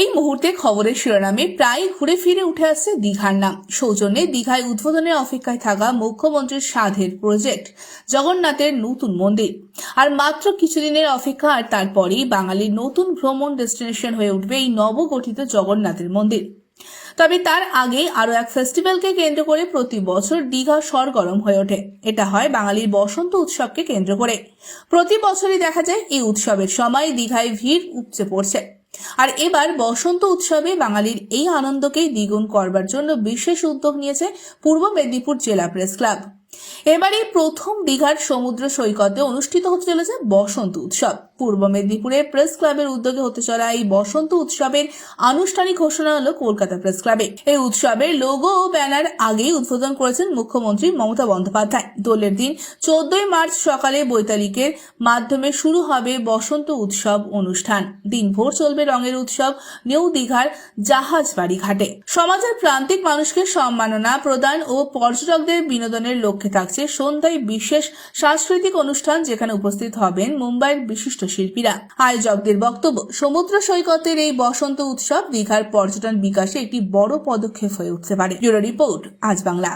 এই মুহূর্তে খবরের শিরোনামে প্রায় ঘুরে ফিরে উঠে আসছে দীঘার নাম। সৌজন্যে দীঘায় উদ্বোধনের অপেক্ষায় থাকা মুখ্যমন্ত্রীর সাধের প্রজেক্ট, জগন্নাথের নতুন মন্দির। আর মাত্র কিছুদিনের অপেক্ষা আর তারপরেই বাঙালির নতুন ভ্রমণ ডেস্টিনেশন হয়ে উঠবে এই নবগঠিত জগন্নাথের মন্দির। তবে তার আগে আরও এক ফেস্টিভ্যালকে কেন্দ্র করে প্রতি বছর দীঘা সরগরম হয়ে ওঠে। এটা হয় বাঙালির বসন্ত উৎসবকে কেন্দ্র করে। প্রতি বছরই দেখা যায় এই উৎসবের সময় দীঘায় ভিড় উপচে পড়ছে। আর এবার বসন্ত উৎসবে বাঙালির এই আনন্দকে দ্বিগুণ করবার জন্য বিশেষ উদ্যোগ নিয়েছে পূর্ব মেদিনীপুর জেলা প্রেস ক্লাব। এবারে প্রথম দীঘার সমুদ্র সৈকতে অনুষ্ঠিত হতে চলেছে বসন্ত উৎসব। পূর্ব মেদিনীপুরে প্রেস ক্লাবের উদ্যোগে হতে চলা এই বসন্ত উৎসবের আনুষ্ঠানিক ঘোষণা হলো কলকাতা প্রেস ক্লাবে। এই উৎসবের লোগো ও ব্যানার আগেই উদ্বোধন করেছেন মুখ্যমন্ত্রী মমতা বন্দ্যোপাধ্যায়। দোলের দিন চোদ্দই মার্চ সকালে বৈতালিকের মাধ্যমে শুরু হবে বসন্ত উৎসব অনুষ্ঠান। দিনভর চলবে রঙের উৎসব, নিউ দীঘার জাহাজবাড়ি ঘাটে। সমাজের প্রান্তিক মানুষকে সম্মাননা প্রদান ও পর্যটকদের বিনোদনের লক্ষ্যে থাকছে সন্ধ্যায় বিশেষ সাংস্কৃতিক অনুষ্ঠান যেখানে উপস্থিত হবেন মুম্বাইয়ের বিশিষ্ট শিল্পীরা। আয়োজকদের বক্তব্য, সমুদ্র সৈকতের এই বসন্ত উৎসব দীঘার পর্যটন বিকাশে একটি বড় পদক্ষেপ হয়ে উঠতে পারে। ব্যুরো রিপোর্ট, আজ বাংলা।